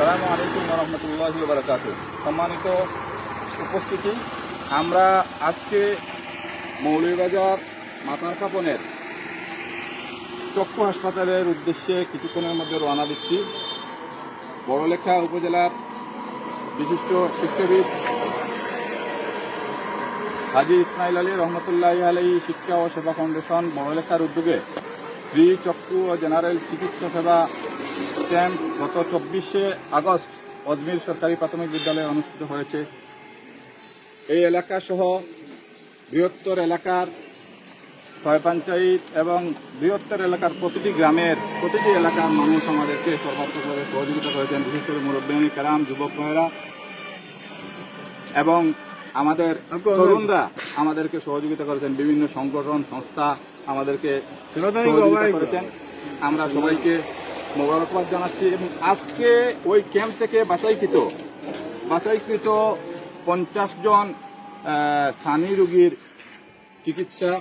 সালামু আলাইকুম রহমতুল্লাহ বারকাত সম্মানিত উপস্থিতি, আমরা আজকে মৌলভীবাজার মাতার কাপনের চক্ষু হাসপাতালের উদ্দেশ্যে কিছুক্ষণের মধ্যে রওনা দিচ্ছি। বড়লেখা উপজেলার বিশিষ্ট শিক্ষাবিদ হাজি ইসমাইল আলী রহমতুল্লাহ আলী শিক্ষা ও সেবা ফাউন্ডেশন বড়লেখার উদ্যোগে ফ্রি চক্ষু ও জেনারেল চিকিৎসা সেবা ক্যাম্প গত চব্বিশে আগস্ট অজমির সরকারি প্রাথমিক বিদ্যালয়ে অনুষ্ঠিত হয়েছে। এই এলাকা সহ বৃহত্তর এলাকার ছয় পঞ্চায়েত এবং বৃহত্তর এলাকার প্রতিটি গ্রামের প্রতিটি এলাকার মানুষ আমাদেরকে সর্বাত্মকভাবে সহযোগিতা করেছেন। বিশেষ করে মুরব্বানী কারাম যুবক ভাইয়েরা এবং আমাদের তরুণরা আমাদেরকে সহযোগিতা করেছেন। বিভিন্ন সংগঠন সংস্থা আমাদেরকে সহযোগিতা করেছেন। আমরা সবাইকে মোবারকবাদ জানাচ্ছি এবং আজকে ওই ক্যাম্প থেকে বাছাইকৃত বাছাইকৃত পঞ্চাশ জন সানি রোগীর চিকিৎসা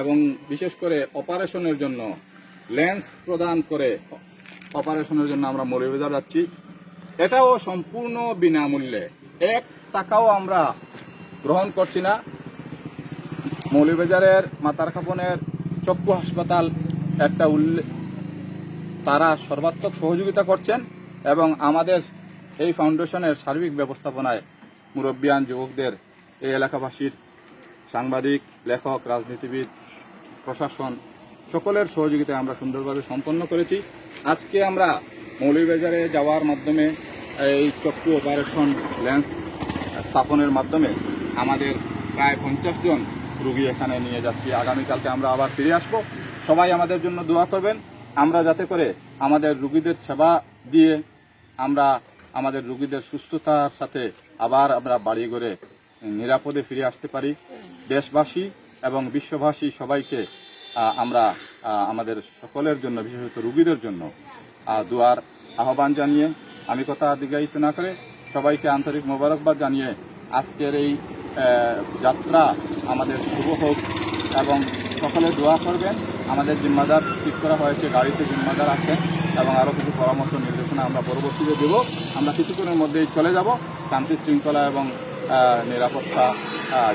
এবং বিশেষ করে অপারেশনের জন্য লেন্স প্রদান করে অপারেশনের জন্য আমরা মৌলভীবাজার যাচ্ছি। এটাও সম্পূর্ণ বিনামূল্যে। এক টাকাও আমরা গ্রহণ করছি না। মৌলভীবাজারের মাতার খাপনের চক্ষু হাসপাতাল একটা উল্লেখ তারা সর্বাত্মক সহযোগিতা করছেন এবং আমাদের এই ফাউন্ডেশনের সার্বিক ব্যবস্থাপনায় মুরব্বিয়ান যুবকদের এই এলাকাবাসীর সাংবাদিক, লেখক, রাজনীতিবিদ, প্রশাসন সকলের সহযোগিতায় আমরা সুন্দরভাবে সম্পন্ন করেছি। আজকে আমরা মৌলভীবাজারে যাওয়ার মাধ্যমে এই চক্ষু অপারেশন লেন্স স্থাপনের মাধ্যমে আমাদের প্রায় পঞ্চাশ জন রুগী এখানে নিয়ে যাচ্ছি। আগামীকালকে আমরা আবার ফিরে আসব। সবাই আমাদের জন্য দোয়া করবেন। আমরা যাতে করে আমাদের রুগীদের সেবা দিয়ে আমরা আমাদের রুগীদের সুস্থতার সাথে আবার আমরা বাড়ি ঘরে নিরাপদে ফিরে আসতে পারি। দেশবাসী এবং বিশ্ববাসী সবাইকে আমরা আমাদের সকলের জন্য, বিশেষত রুগীদের জন্য দুয়ার আহ্বান জানিয়ে আমি কথা দীর্ঘায়িত না করে সবাইকে আন্তরিক মোবারকবাদ জানিয়ে আজকের এই যাত্রা আমাদের শুভ হোক এবং সকলে দোয়া করবেন। আমাদের জিম্মাদার ঠিক করা হয়েছে, গাড়িতে জিম্মাদার আছে এবং আরও কিছু পরামর্শ, নির্দেশনা আমরা পরবর্তীতে দেব। আমরা কিছুক্ষণের মধ্যেই চলে যাব। শান্তি শৃঙ্খলা এবং নিরাপত্তা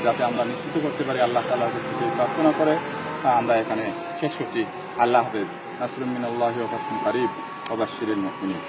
যাতে আমরা নিশ্চিত করতে পারি আল্লাহ তালার কাছে প্রার্থনা করে। আমরা এখানে শেষ করছি। আল্লাহ হাফেজ। নাসরুমিন আল্লাহ কারিব। ওবাশিরিন মুমিনিন।